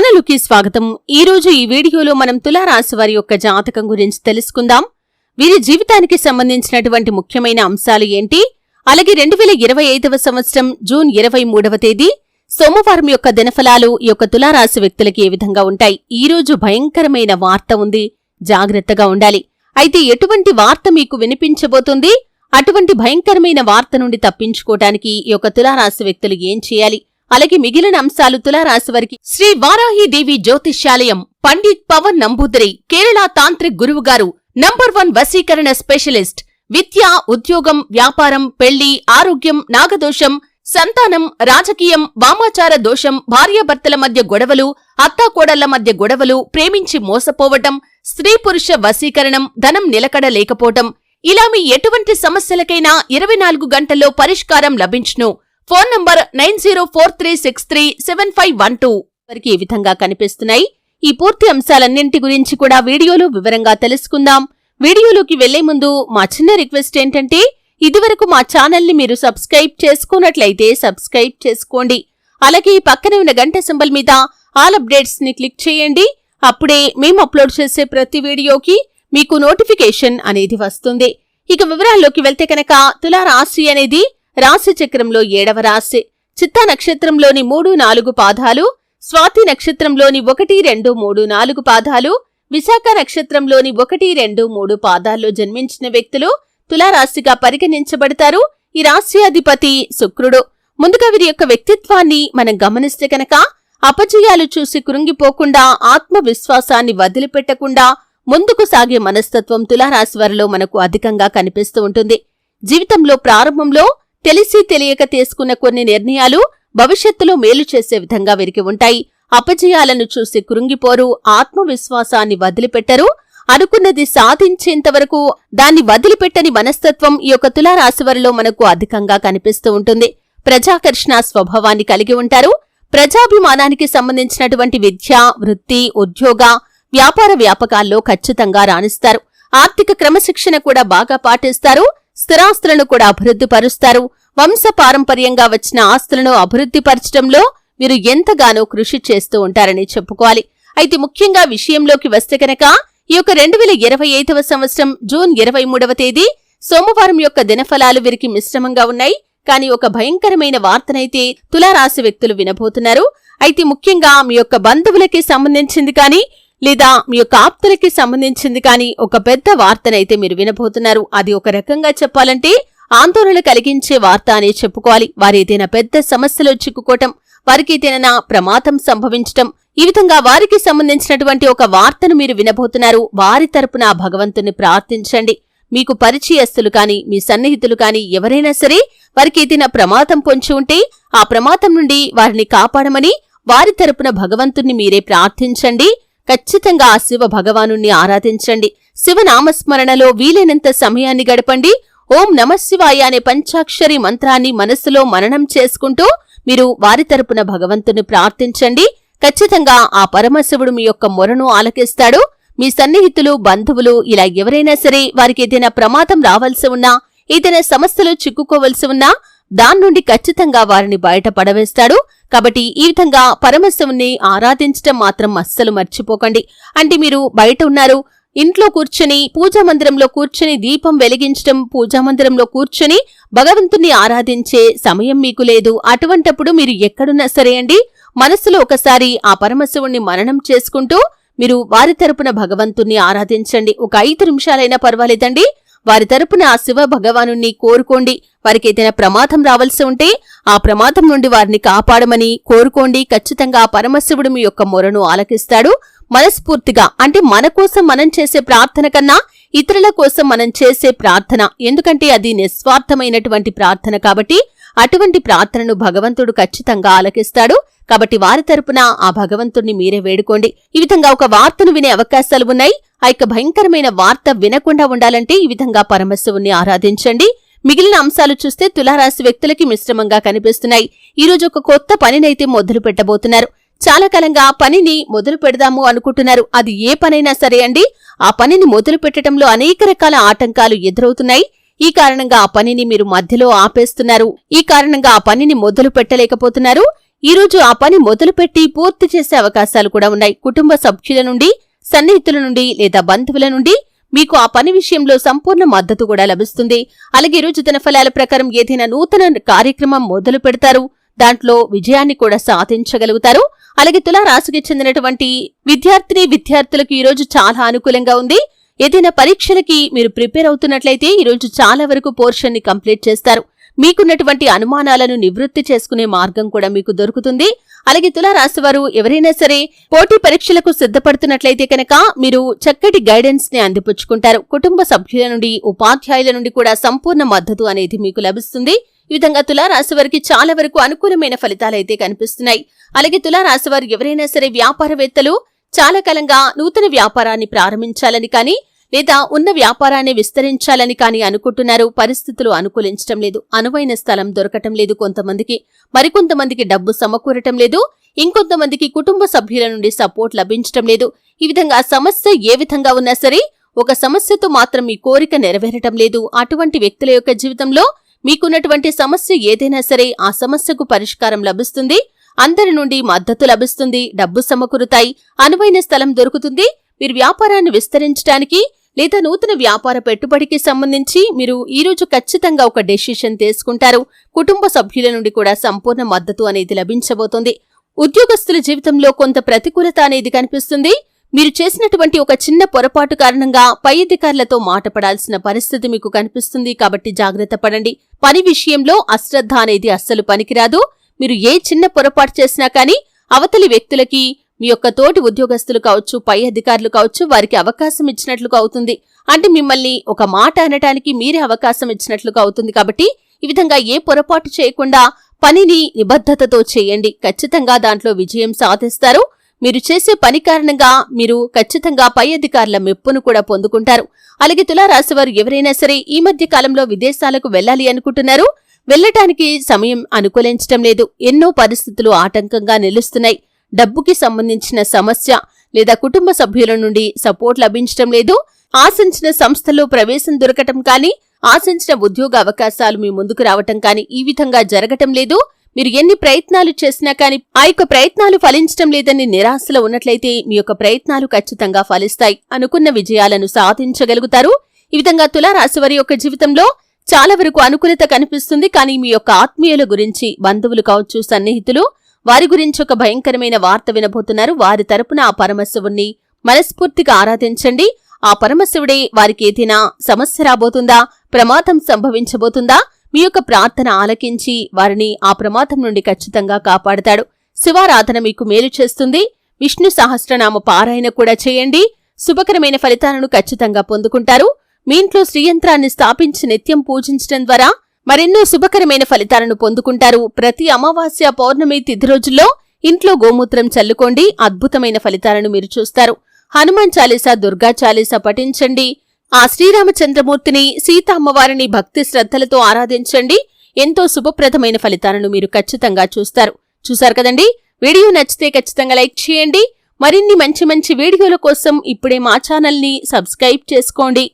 ఛానలుకి స్వాగతం. ఈ రోజు ఈ వీడియోలో మనం తులారాశి వారి యొక్క జాతకం గురించి తెలుసుకుందాం. వీరి జీవితానికి సంబంధించినటువంటి ముఖ్యమైన అంశాలు ఏంటి? అలాగే రెండు వేల ఇరవై ఐదవ సంవత్సరం జూన్ ఇరవై మూడవ తేదీ సోమవారం యొక్క దినఫలాలు ఈ యొక్క తులారాశి వ్యక్తులకి ఏ విధంగా ఉంటాయి? ఈ రోజు భయంకరమైన వార్త ఉంది. జాగ్రత్తగా ఉండాలి. అయితే ఎటువంటి వార్త మీకు వినిపించబోతుంది? అటువంటి భయంకరమైన వార్త నుండి తప్పించుకోవటానికి ఈ యొక్క తులారాశి వ్యక్తులు ఏం చేయాలి? అలాగే మిగిలిన అంశాలు తులారాశి వారికి. శ్రీ వారాహిదేవి జ్యోతిష్యాలయం పండిత్ పవన్ నంబూదరి కేరళ తాంత్రిక్ గురువు గారు నంబర్ వన్ వశీకరణ స్పెషలిస్ట్ విద్య ఉద్యోగం వ్యాపారం పెళ్ళి ఆరోగ్యం నాగదోషం సంతానం రాజకీయం వామాచార దోషం భార్యాభర్తల మధ్య గొడవలు అత్తాకోడళ్ళ మధ్య గొడవలు ప్రేమించి మోసపోవటం స్త్రీ పురుష వశీకరణం ధనం నిలకడ లేకపోవటం ఇలా మీ ఎటువంటి సమస్యలకైనా ఇరవై నాలుగు గంటల్లో పరిష్కారం లభించును. Phone number nine zero four three six three seven five one two. వరకు ఈ విధంగా కనిపిస్తున్నాయి. ఈ పూర్తి అంశాలన్నింటి గురించి కూడా వీడియోలో వివరంగా తెలుసుకుందాం. వీడియోలోకి వెళ్ళే ముందు మా చిన్న రిక్వెస్ట్ ఏంటంటే ఇదివరకు మా ఛానల్ని మీరు సబ్స్క్రైబ్ చేసుకున్నట్లయితే సబ్స్క్రైబ్ చేసుకోండి. అలాగే ఈ పక్కనే ఉన్న గంట సింబల్ మీద ఆల్ అప్డేట్స్ని క్లిక్ చేయండి. అప్పుడే మేము అప్లోడ్ చేసే ప్రతి వీడియోకి మీకు నోటిఫికేషన్ అనేది వస్తుంది. ఇక వివరాల్లోకి వెళ్తే కనుక తులారాశి అనేది రాశిచక్రంలో ఏడవ రాశి. చిత్తా నక్షత్రంలోని మూడు నాలుగు పాదాలు స్వాతి నక్షత్రంలోని ఒకటి రెండు మూడు నాలుగు పాదాలు విశాఖ నక్షత్రంలోని ఒకటి రెండు మూడు పాదాల్లో జన్మించిన వ్యక్తులు తులారాశిగా పరిగణించబడతారు. ఈ రాశ్యాధిపతి శుక్రుడు. ముందుగా వీరి యొక్క వ్యక్తిత్వాన్ని మనం గమనిస్తే కనుక అపజయాలు చూసి కృంగిపోకుండా ఆత్మవిశ్వాసాన్ని వదిలిపెట్టకుండా ముందుకు సాగే మనస్తత్వం తులారాశి వారిలో మనకు అధికంగా కనిపిస్తూ ఉంటుంది. జీవితంలో ప్రారంభంలో తెలిసి తెలియక తీసుకున్న కొన్ని నిర్ణయాలు భవిష్యత్తులో మేలు చేసే విధంగా విరిగి ఉంటాయి. అపజయాలను చూసి కృంగిపోరు ఆత్మవిశ్వాసాన్ని వదిలిపెట్టరు. అనుకున్నది సాధించేంతవరకు దాన్ని వదిలిపెట్టని మనస్తత్వం ఈ యొక్క తులారాశివారిలో మనకు అధికంగా కనిపిస్తూ ఉంటుంది. ప్రజాకర్షణ స్వభావాన్ని కలిగి ఉంటారు. ప్రజాభిమానానికి సంబంధించినటువంటి విద్య వృత్తి ఉద్యోగ వ్యాపార వ్యాపకాల్లో ఖచ్చితంగా రాణిస్తారు. ఆర్థిక క్రమశిక్షణ కూడా బాగా పాటిస్తారు. స్థిరాస్తులను కూడా అభివృద్ధి పరుస్తారు. వంశపారంపర్యంగా వచ్చిన ఆస్తులను అభివృద్ధి పరచడంలో ఎంతగానో కృషి చేస్తూ ఉంటారని చెప్పుకోవాలి. అయితే ముఖ్యంగా విషయంలోకి వస్తే కనుక ఈ యొక్క రెండు వేల ఇరవై ఐదవ సంవత్సరం జూన్ ఇరవై మూడవ తేదీ సోమవారం యొక్క దినఫలాలు వీరికి మిశ్రమంగా ఉన్నాయి. కానీ ఒక భయంకరమైన వార్తనైతే తులారాశి వ్యక్తులు వినబోతున్నారు. అయితే ముఖ్యంగా మీ యొక్క బంధువులకి సంబంధించింది కానీ లేదా మీ యొక్క ఆప్తులకి సంబంధించింది కానీ ఒక పెద్ద వార్తనైతే మీరు వినబోతున్నారు. అది ఒక రకంగా చెప్పాలంటే ఆందోళన కలిగించే వార్త అనే చెప్పుకోవాలి. వారి ఏదైనా పెద్ద సమస్యలో చిక్కుకోవటం వారికి ఏదైనా ప్రమాదం సంభవించటం ఈ విధంగా వారికి సంబంధించినటువంటి ఒక వార్తను మీరు వినబోతున్నారు. వారి తరపున భగవంతుని ప్రార్థించండి. మీకు పరిచయస్తులు కాని మీ సన్నిహితులు కాని ఎవరైనా సరే వారికి ఏదైనా ప్రమాదం పొంచి ఉంటే ఆ ప్రమాదం నుండి వారిని కాపాడమని వారి తరపున భగవంతుణ్ణి మీరే ప్రార్థించండి. ఖచ్చితంగా ఆ శివ భగవాను ఆరాధించండి. శివనామస్మరణలో వీలైనంత సమయాన్ని గడపండి. ఓం నమశివాయ అనే పంచాక్షరి మంత్రాన్ని మనస్సులో మననం చేసుకుంటూ మీరు వారి తరపున భగవంతుని ప్రార్థించండి. ఖచ్చితంగా ఆ పరమశివుడు మీ యొక్క మొరను ఆలకిస్తాడు. మీ సన్నిహితులు బంధువులు ఇలా ఎవరైనా సరే వారికి ఏదైనా ప్రమాదం రావాల్సి ఉన్నా ఏదైనా సమస్యలో చిక్కుకోవలసి ఉన్నా దాని నుండి ఖచ్చితంగా వారిని బయట పడవేస్తాడు. కాబట్టి ఈ విధంగా పరమశివుణ్ణి ఆరాధించటం మాత్రం అస్సలు మర్చిపోకండి. అంటే మీరు బయట ఉన్నారు ఇంట్లో కూర్చొని పూజా మందిరంలో కూర్చొని దీపం వెలిగించటం పూజా మందిరంలో కూర్చొని భగవంతుణ్ణి ఆరాధించే సమయం మీకు లేదు. అటువంటప్పుడు మీరు ఎక్కడున్నా సరే అండి మనస్సులో ఒకసారి ఆ పరమశివుణ్ణి మననం చేసుకుంటూ మీరు వారి తరపున భగవంతుణ్ణి ఆరాధించండి. ఒక ఐదు నిమిషాలైనా పర్వాలేదండి. వారి తరపున ఆ శివ భగవాను కోరుకోండి. వారికి ఏదైనా ప్రమాదం రావాల్సి ఉంటే ఆ ప్రమాదం నుండి వారిని కాపాడమని కోరుకోండి. ఖచ్చితంగా ఆ పరమశివుడు మీ యొక్క మొరను ఆలకిస్తాడు. మనస్ఫూర్తిగా అంటే మన కోసం మనం చేసే ప్రార్థన కన్నా ఇతరుల కోసం మనం చేసే ప్రార్థన. ఎందుకంటే అది నిస్వార్థమైనటువంటి ప్రార్థన కాబట్టి అటువంటి ప్రార్థనను భగవంతుడు ఖచ్చితంగా ఆలకిస్తాడు. కాబట్టి వారి తరపున ఆ భగవంతుణ్ణి మీరే వేడుకోండి. ఈ విధంగా ఒక వార్తను వినే అవకాశాలు ఉన్నాయి. ఆ యొక్క భయంకరమైన వార్త వినకుండా ఉండాలంటే ఈ విధంగా పరమశివుణ్ణి ఆరాధించండి. మిగిలిన అంశాలు చూస్తే తులారాశి వ్యక్తులకి మిశ్రమంగా కనిపిస్తున్నాయి. ఈ రోజు ఒక కొత్త పనినైతే మొదలు పెట్టబోతున్నారు చాలా కాలంగా పనిని మొదలు పెడదాము అనుకుంటున్నారు. అది ఏ పనైనా సరే అండి ఆ పనిని మొదలు పెట్టడంలో అనేక రకాల ఆటంకాలు ఎదురవుతున్నాయి. ఈ కారణంగా ఆ పనిని మీరు మధ్యలో ఆపేస్తున్నారు. ఈ కారణంగా ఆ పనిని మొదలు పెట్టలేకపోతున్నారు. ఈ రోజు ఆ పని మొదలుపెట్టి పూర్తి చేసే అవకాశాలు కూడా ఉన్నాయి. కుటుంబ సభ్యుల నుండి సన్నిహితుల నుండి లేదా బంధువుల నుండి మీకు ఆ పని విషయంలో సంపూర్ణ మద్దతు కూడా లభిస్తుంది. అలాగే ఈరోజు రోజు ఫలాల ప్రకారం ఏదైనా నూతన కార్యక్రమం మొదలు పెడతారు. దాంట్లో విజయాన్ని కూడా సాధించగలుగుతారు. అలాగే తులారాశికి చెందినటువంటి విద్యార్థిని విద్యార్థులకు ఈరోజు చాలా అనుకూలంగా ఉంది. ఏదైనా పరీక్షలకి మీరు ప్రిపేర్ అవుతున్నట్లయితే ఈ రోజు చాలా వరకు పోర్షన్ని కంప్లీట్ చేస్తారు. మీకున్నటువంటి అనుమానాలను నివృత్తి చేసుకునే మార్గం కూడా మీకు దొరుకుతుంది. అలాగే తులారాశి వారు ఎవరైనా సరే పోటీ పరీక్షలకు సిద్ధపడుతున్నట్లయితే కనుక మీరు చక్కటి గైడెన్స్ని అందిపుచ్చుకుంటారు. కుటుంబ సభ్యుల నుండి ఉపాధ్యాయుల నుండి కూడా సంపూర్ణ మద్దతు అనేది మీకు లభిస్తుంది. ఈ విధంగా తులారాశి వారికి చాలా వరకు అనుకూలమైన ఫలితాలైతే కనిపిస్తున్నాయి. అలాగే తులారాశి వారు ఎవరైనా సరే వ్యాపారవేత్తలు చాలా కాలంగా నూతన వ్యాపారాన్ని ప్రారంభించాలని కానీ లేదా ఉన్న వ్యాపారాన్ని విస్తరించాలని కానీ అనుకుంటున్నారు పరిస్థితులు అనుకూలించటం లేదు. అనువైన స్థలం దొరకటం లేదు. కొంతమందికి మరికొంతమందికి డబ్బు సమకూరటం లేదు. ఇంకొంతమందికి కుటుంబ సభ్యుల నుండి సపోర్ట్ లభించటం లేదు. ఈ విధంగా సమస్య ఏ విధంగా ఉన్నా సరే ఒక సమస్యతో మాత్రం మీ కోరిక నెరవేరటం లేదు. అటువంటి వ్యక్తుల యొక్క జీవితంలో మీకున్నటువంటి సమస్య ఏదైనా సరే ఆ సమస్యకు పరిష్కారం లభిస్తుంది. అందరి నుండి మద్దతు లభిస్తుంది. డబ్బు సమకూరుతాయి. అనువైన స్థలం దొరుకుతుంది. మీరు వ్యాపారాన్ని విస్తరించడానికి లేదా నూతన వ్యాపార పెట్టుబడికి సంబంధించి మీరు ఈ రోజు ఖచ్చితంగా ఒక డెసిషన్ తీసుకుంటారు. కుటుంబ సభ్యుల నుండి కూడా సంపూర్ణ మద్దతు అనేది లభించబోతోంది. ఉద్యోగస్తుల జీవితంలో కొంత ప్రతికూలత అనేది కనిపిస్తుంది. మీరు చేసినటువంటి ఒక చిన్న పొరపాటు కారణంగా పై అధికారులతో మాటపడాల్సిన పరిస్థితి మీకు కనిపిస్తుంది కాబట్టి జాగ్రత్త పడండి. పని విషయంలో అశ్రద్ధ అనేది అస్సలు పనికిరాదు. మీరు ఏ చిన్న పొరపాటు చేసినా కానీ అవతలి వ్యక్తులకి మీ యొక్క తోటి ఉద్యోగస్తులు కావచ్చు పై అధికారులు కావచ్చు వారికి అవకాశం ఇచ్చినట్లుగా అవుతుంది. అంటే మిమ్మల్ని ఒక మాట అనటానికి మీరే అవకాశం ఇచ్చినట్లుగా అవుతుంది కాబట్టి ఈ విధంగా ఏ పొరపాటు చేయకుండా పనిని నిబద్ధతతో చేయండి. ఖచ్చితంగా దాంట్లో విజయం సాధిస్తారు. మీరు చేసే పని కారణంగా మీరు ఖచ్చితంగా పై అధికారుల మెప్పును కూడా పొందుకుంటారు. అలాగే తులారాశివారు ఎవరైనా సరే ఈ మధ్య కాలంలో విదేశాలకు వెళ్ళాలి అనుకుంటున్నారు. వెళ్ళటానికి సమయం అనుకూలించటం లేదు. ఎన్నో పరిస్థితులు ఆటంకంగా నిలుస్తున్నాయి. డబ్బుకి సంబంధించిన సమస్య లేదా కుటుంబ సభ్యుల నుండి సపోర్ట్ లభించటం లేదు. ఆశించిన సంస్థలో ప్రవేశం దొరకటం కానీ ఆశించిన ఉద్యోగ అవకాశాలు మీ ముందుకు రావటం కానీ ఈ విధంగా జరగటం లేదు. మీరు ఎన్ని ప్రయత్నాలు చేసినా కానీ ఆ యొక్క ప్రయత్నాలు ఫలించటం లేదని నిరాశలో ఉన్నట్లయితే మీ యొక్క ప్రయత్నాలు ఖచ్చితంగా ఫలిస్తాయి అనుకున్న విజయాలను సాధించగలుగుతారు. ఈ విధంగా తులారాశివారి యొక్క జీవితంలో చాలా వరకు అనుకూలత కనిపిస్తుంది. కానీ మీ యొక్క ఆత్మీయుల గురించి బంధువులు కావచ్చు సన్నిహితులు వారి గురించి ఒక భయంకరమైన వార్త వినబోతున్నారు. వారి తరపున ఆ పరమశివుణ్ణి మనస్ఫూర్తిగా ఆరాధించండి. ఆ పరమశివుడే వారికి ఏదైనా సమస్య రాబోతుందా? ప్రమాదం సంభవించబోతుందా? మీ యొక్క ప్రార్థన ఆలకించి వారిని ఆ ప్రమాదం నుండి ఖచ్చితంగా కాపాడతాడు. శివారాధన మీకు మేలు చేస్తుంది. విష్ణు సహస్రనామ పారాయణ కూడా చేయండి. శుభకరమైన ఫలితాలను ఖచ్చితంగా పొందుకుంటారు. మీ ఇంట్లో శ్రీయంత్రాన్ని స్థాపించి నిత్యం పూజించడం ద్వారా మరెన్నో శుభకరమైన ఫలితాలను పొందుకుంటారు. ప్రతి అమావాస్య పౌర్ణమి తిథి రోజుల్లో ఇంట్లో గోమూత్రం చల్లుకోండి. అద్భుతమైన ఫలితాలను మీరు చూస్తారు. హనుమాన్ చాలీసా దుర్గా చాలీసా పఠించండి. ఆ శ్రీరామచంద్రమూర్తిని సీత అమ్మవారిని భక్తి శ్రద్ధలతో ఆరాధించండి. ఎంతో శుభప్రదమైన ఫలితాలను మీరు ఖచ్చితంగా చూస్తారు. చూశారు కదండి? వీడియో నచ్చితే ఖచ్చితంగా లైక్ చేయండి. మరిన్ని మంచి మంచి వీడియోల కోసం ఇప్పుడే మా ఛానల్ని సబ్స్క్రైబ్ చేసుకోండి.